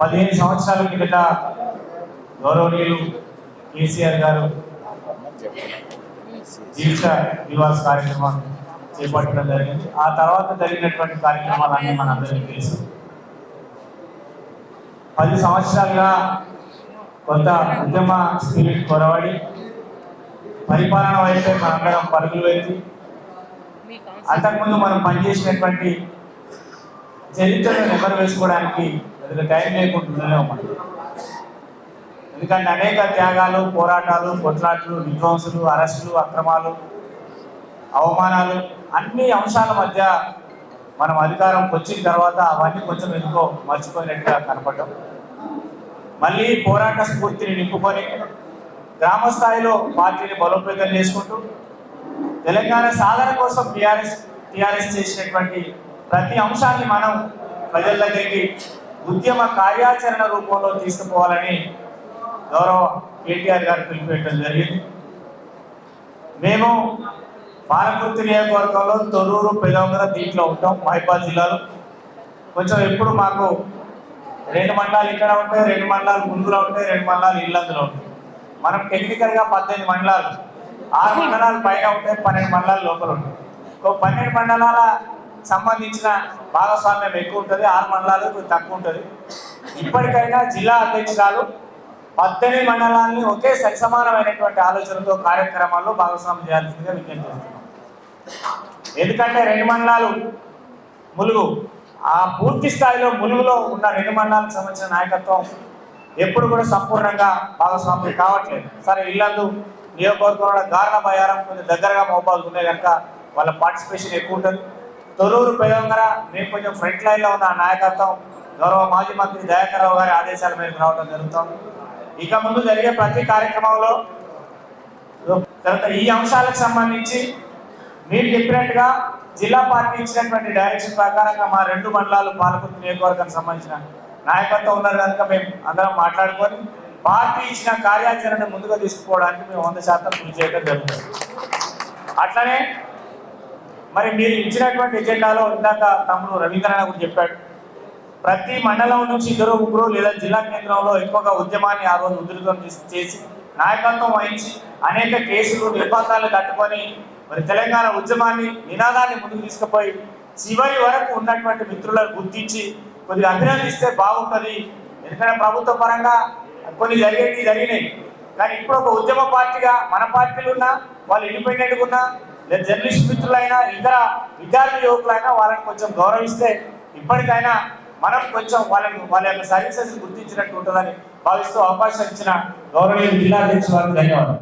పదిహేను సంవత్సరాల కిందట గౌరవనీయులు కేసీఆర్ గారు దీక్ష నివాస్ కార్యక్రమం చేపట్టడం జరిగింది. ఆ తర్వాత జరిగినటువంటి కార్యక్రమాలన్నీ మనందరికీ తెలుసు. పది సంవత్సరాలుగా కొంత ఉద్యమ స్పిరిట్ కొరవడి పరిపాలన వైపే మనందరం పరుగులు పెట్టి అంతకుముందు మనం పనిచేసినటువంటి చరిత్రను నెమరు వేసుకోవడానికి పెద్దగా టైం లేకుంటుందనే మనం ఎందుకంటే అనేక త్యాగాలు పోరాటాలు కొట్లాట్లు విధ్వంసులు అరెస్టులు అక్రమాలు అవమానాలు అన్ని అంశాల మధ్య మనం అధికారం వచ్చిన తర్వాత అవన్నీ కొంచెం ఎందుకో మర్చిపోయినట్టుగా కనపడటం మళ్ళీ పోరాట స్ఫూర్తిని నింపుకొని గ్రామ స్థాయిలో పార్టీని బలోపేతం చేసుకుంటూ తెలంగాణ సాధన కోసం టీఆర్ఎస్ టీఆర్ఎస్ చేసినటువంటి ప్రతి అంశాన్ని మనం ప్రజల దగ్గరికి ఉద్యమ కార్యాచరణ రూపంలో తీసుకుపోవాలని గౌరవ కేటీఆర్ గారు పిలిపేయడం జరిగింది. మేము పాలకుర్తి నియోజకవర్గంలో తొర్రూరు పెదవంగర దీంట్లో ఉంటాం మహిబాద్ జిల్లాలో. కొంచెం ఎప్పుడు మాకు రెండు మండలాలు ఇక్కడ ఉంటాయి రెండు మండలాలు ముందులో ఉంటాయి రెండు మండలాలు ఇల్లందులో ఉంటాయి. మనం టెక్నికల్గా పద్దెనిమిది మండలాలు ఆరు మండలాలు పైన ఉంటాయి పన్నెండు మండలాలు లోపల ఉంటాయి. ఒక పన్నెండు మండలాల సంబంధించిన భాగస్వామ్యం ఎక్కువ ఉంటుంది ఆరు మండలాలు కొంచెం తక్కువ ఉంటుంది. ఇప్పటికైనా జిల్లా అధ్యక్షురాలు పద్దెనిమిది మండలాన్ని ఒకే సరిసమానమైనటువంటి ఆలోచనతో కార్యక్రమాల్లో భాగస్వామ్యం చేయాల్సిందిగా విజ్ఞప్తి చేస్తున్నాం. ఎందుకంటే రెండు మండలాలు ములుగు. ఆ పూర్తి స్థాయిలో ములుగులో ఉన్న రెండు మండలాలకు సంబంధించిన నాయకత్వం ఎప్పుడు కూడా సంపూర్ణంగా భాగస్వామ్యం కావట్లేదు. సరే ఇల్లందు నియోజకవర్గంలో గారణ బయారం కొంచెం దగ్గరగా మోపాలు ఉన్నాయి కనుక వాళ్ళ పార్టిసిపేషన్ ఎక్కువ ఉంటుంది. తొలూరు పెదంగర మేము కొంచెం ఫ్రంట్ లైన్లో ఉన్న ఆ నాయకత్వం గౌరవ మాజీ మంత్రి దయాకర్ గారి ఆదేశాల మేరకు రావడం జరుగుతుంది ఇక ముందు జరిగే ప్రతి కార్యక్రమంలో తర్వాత ఈ అంశాలకు సంబంధించి మీరు చెప్పినట్టుగా జిల్లా పార్టీ ఇచ్చినటువంటి డైరెక్షన్ ప్రకారంగా మా రెండు మండలాలు పాలకుర్తి నియోజకవర్గానికి సంబంధించిన నాయకత్వం ఉన్నారు కనుక మేము అందరం మాట్లాడుకొని పార్టీ ఇచ్చిన కార్యాచరణ ముందుగా తీసుకుపోవడానికి మేము వంద శాతం కృషి చేయడం జరుగుతుంది. అట్లనే మరి మీరు ఇచ్చినటువంటి ఎజెండాలో ఇందాక తమ్ముడు రవీంద్రనాథ్ కూడా చెప్పాడు. ప్రతి మండలం నుంచి ఇద్దరు ముగ్గురు లేదా జిల్లా కేంద్రంలో ఎక్కువగా ఉద్యమాన్ని ఆ రోజు ఉధృతం చేసి- నాయకత్వం వహించి అనేక కేసులు నిర్బంధాలు తట్టుకొని మరి తెలంగాణ ఉద్యమాన్ని నినాదాన్ని ముందుకు తీసుకుపోయి చివరి వరకు ఉన్నటువంటి మిత్రులను గుర్తించి కొద్దిగా అభినందిస్తే బాగుంటుంది. ఎందుకంటే ప్రభుత్వ పరంగా కొన్ని జరిగేవి జరిగినాయి. కానీ ఇప్పుడు ఒక ఉద్యమ పార్టీగా మన పార్టీలు ఉన్నా వాళ్ళు ఇండిపెండెంట్గా ఉన్నా లేదా జర్నలిస్ట్ మిత్రులైనా ఇతర విద్యార్థి యువకులైనా వాళ్ళని కొంచెం గౌరవిస్తే ఇప్పటికైనా మనం కొంచెం వాళ్ళని వాళ్ళ యొక్క సర్వీసెస్ గుర్తించినట్టు ఉంటుందని భావిస్తూ అవకాశం ఇచ్చిన గౌరవనీయ జిల్లా అధ్యక్షులకు ధన్యవాదాలు.